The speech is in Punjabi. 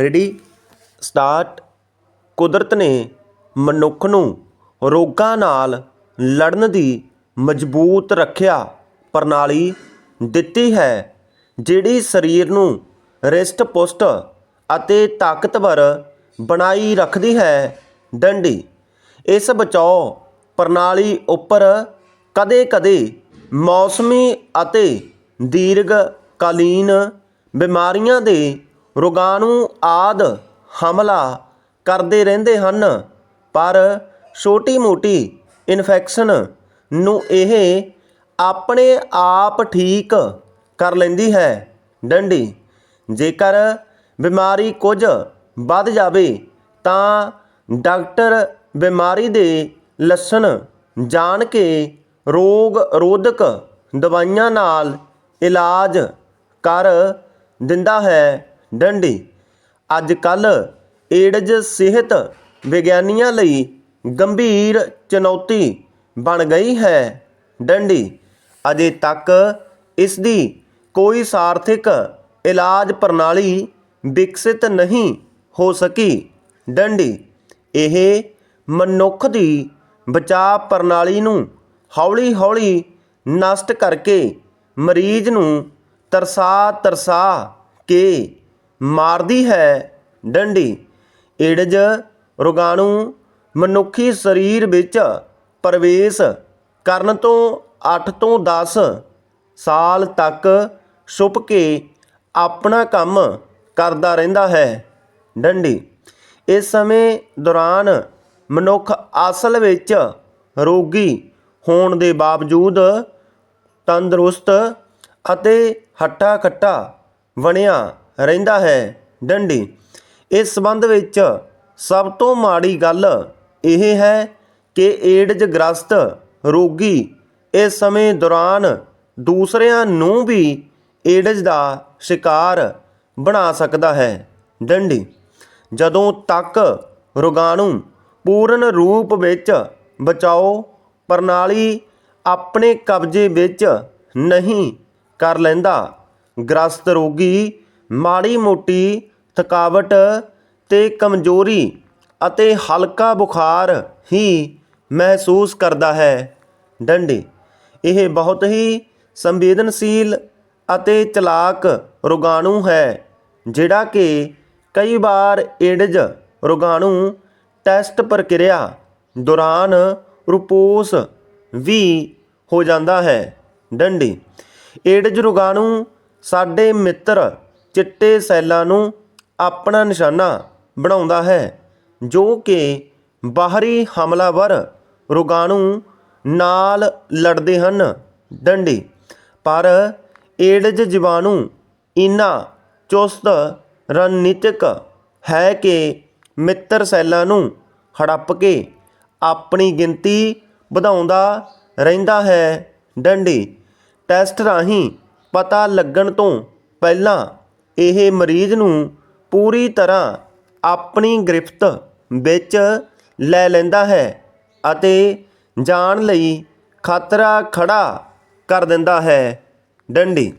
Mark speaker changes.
Speaker 1: ਰੈਡੀ। ਸਟਾਰਟ। ਕੁਦਰਤ ਨੇ ਮਨੁੱਖ ਨੂੰ ਰੋਗਾਂ ਨਾਲ ਲੜਨ ਦੀ ਮਜ਼ਬੂਤ ਰੱਖਿਆ ਪ੍ਰਣਾਲੀ ਦਿੱਤੀ ਹੈ, ਜਿਹੜੀ ਸਰੀਰ ਨੂੰ ਰਿਸ਼ਟ ਪੁਸ਼ਟ ਅਤੇ ਤਾਕਤਵਰ ਬਣਾਈ ਰੱਖਦੀ ਹੈ। ਡੰਡੀ। ਇਸ ਬਚਾਓ ਪ੍ਰਣਾਲੀ ਉੱਪਰ ਕਦੇ-ਕਦੇ ਮੌਸਮੀ ਅਤੇ ਦੀਰਘ-ਕਾਲੀਨ ਬਿਮਾਰੀਆਂ ਦੇ ਰੋਗਾਣੂ ਆਦਿ ਹਮਲਾ ਕਰਦੇ ਰਹਿੰਦੇ ਹਨ, ਪਰ ਛੋਟੀ-ਮੋਟੀ ਇਨਫੈਕਸ਼ਨ ਨੂੰ ਇਹ ਆਪਣੇ ਆਪ ਠੀਕ ਕਰ ਲੈਂਦੀ ਹੈ। ਡੰਡੀ, ਜੇਕਰ ਬਿਮਾਰੀ ਕੁਝ ਵੱਧ ਜਾਵੇ, ਤਾਂ ਡਾਕਟਰ ਬਿਮਾਰੀ ਦੇ ਲੱਛਣ ਜਾਣ ਕੇ ਰੋਗ ਰੋਧਕ ਦਵਾਈਆਂ ਨਾਲ ਇਲਾਜ ਕਰ ਦਿੰਦਾ ਹੈ। ਡੰਡੀ। ਅੱਜ ਕੱਲ ਏਡਜ਼ ਸਿਹਤ ਵਿਗਿਆਨੀਆਂ ਲਈ ਗੰਭੀਰ ਚੁਣੌਤੀ ਬਣ ਗਈ ਹੈ। ਡੰਡੀ, ਅਜੇ ਤੱਕ ਇਸ ਦੀ ਕੋਈ ਸਾਰਥਿਕ ਇਲਾਜ ਪ੍ਰਣਾਲੀ ਵਿਕਸਿਤ ਨਹੀਂ ਹੋ ਸਕੀ। ਡੰਡੀ, ਇਹ ਮਨੁੱਖ ਦੀ ਬਚਾਅ ਪ੍ਰਣਾਲੀ ਨੂੰ ਹੌਲੀ-ਹੌਲੀ ਨਸ਼ਟ ਕਰਕੇ ਮਰੀਜ਼ ਨੂੰ ਤਰਸਾ ਤਰਸਾ ਕੇ ਮਾਰਦੀ ਹੈ ਡੰਡੀ। ਏਡਜ਼ ਰੋਗਾਣੂ ਮਨੁੱਖੀ ਸਰੀਰ ਵਿੱਚ ਪ੍ਰਵੇਸ਼ ਕਰਨ ਤੋਂ 8 ਤੋਂ 10 ਸਾਲ ਤੱਕ ਛੁਪ ਕੇ ਆਪਣਾ ਕੰਮ ਕਰਦਾ ਰਹਿੰਦਾ ਹੈ ਡੰਡੀ। ਇਸ ਸਮੇਂ ਦੌਰਾਨ ਮਨੁੱਖ ਅਸਲ ਵਿੱਚ ਰੋਗੀ ਹੋਣ ਦੇ ਬਾਵਜੂਦ ਤੰਦਰੁਸਤ ਅਤੇ ਹੱਟਾ ਕੱਟਾ ਬਣਿਆ ਰਹਿੰਦਾ ਹੈ। ਡੰਡੀ, ਇਸ ਸੰਬੰਧ ਵਿੱਚ ਸਭ ਤੋਂ ਮਾੜੀ ਗੱਲ ਇਹ ਹੈ ਕਿ ਏਡਜ਼ ਗ੍ਰਸਤ ਰੋਗੀ ਇਸ ਸਮੇਂ ਦੌਰਾਨ ਦੂਸਰਿਆਂ ਨੂੰ ਵੀ ਏਡਜ਼ ਦਾ ਸ਼ਿਕਾਰ ਬਣਾ ਸਕਦਾ ਹੈ। ਡੰਡੀ, ਜਦੋਂ ਤੱਕ ਰੋਗਾਣੂ ਪੂਰਨ ਰੂਪ ਵਿੱਚ ਬਚਾਓ ਪ੍ਰਣਾਲੀ ਆਪਣੇ ਕਬਜ਼ੇ ਵਿੱਚ ਨਹੀਂ ਕਰ ਲੈਂਦਾ, ਗ੍ਰਸਤ ਰੋਗੀ ਮਾੜੀ ਮੋਟੀ ਥਕਾਵਟ ਤੇ ਕਮਜ਼ੋਰੀ ਅਤੇ ਹਲਕਾ ਬੁਖਾਰ ਹੀ ਮਹਿਸੂਸ ਕਰਦਾ ਹੈ। ਡੰਡੀ। ਇਹ ਬਹੁਤ ਹੀ ਸੰਵੇਦਨਸ਼ੀਲ ਅਤੇ ਚਲਾਕ ਰੋਗਾਣੂ ਹੈ, ਜਿਹੜਾ ਕਿ ਕਈ ਵਾਰ ਏਡਜ਼ ਰੋਗਾਣੂ ਟੈਸਟ ਪ੍ਰਕਿਰਿਆ ਦੌਰਾਨ ਰੁਪੋਸ ਵੀ ਹੋ ਜਾਂਦਾ ਹੈ। ਡੰਡੀ। ਏਡਜ਼ ਰੋਗਾਣੂ ਸਾਡੇ ਮਿੱਤਰ ਚਿੱਟੇ ਸੈੱਲਾਂ ਨੂੰ ਆਪਣਾ ਨਿਸ਼ਾਨਾ ਬਣਾਉਂਦਾ ਹੈ, ਜੋ ਕਿ ਬਾਹਰੀ ਹਮਲਾਵਰ ਰੋਗਾਣੂ ਨਾਲ ਲੜਦੇ ਹਨ। ਡੰਡੀ ਪਰ ਏਡਜ਼ ਜੀਵਾਣੂ ਇਨਾ ਚੁਸਤ ਰਣਨੀਤਿਕ ਹੈ ਕਿ ਮਿੱਤਰ ਸੈੱਲਾਂ ਨੂੰ ਹੜੱਪ ਕੇ ਆਪਣੀ ਗਿਣਤੀ ਵਧਾਉਂਦਾ ਰਹਿੰਦਾ ਹੈ। ਡੰਡੀ ਟੈਸਟ ਰਾਹੀਂ ਪਤਾ ਲੱਗਣ ਤੋਂ ਪਹਿਲਾਂ ਇਹ ਮਰੀਜ਼ ਨੂੰ ਪੂਰੀ ਤਰ੍ਹਾਂ ਆਪਣੀ ਗ੍ਰਿਫਤ ਵਿੱਚ ਲੈ ਲੈਂਦਾ ਹੈ ਅਤੇ ਜਾਨ ਲਈ ਖਤਰਾ ਖੜਾ ਕਰ ਦਿੰਦਾ ਹੈ। ਡੰਡੀ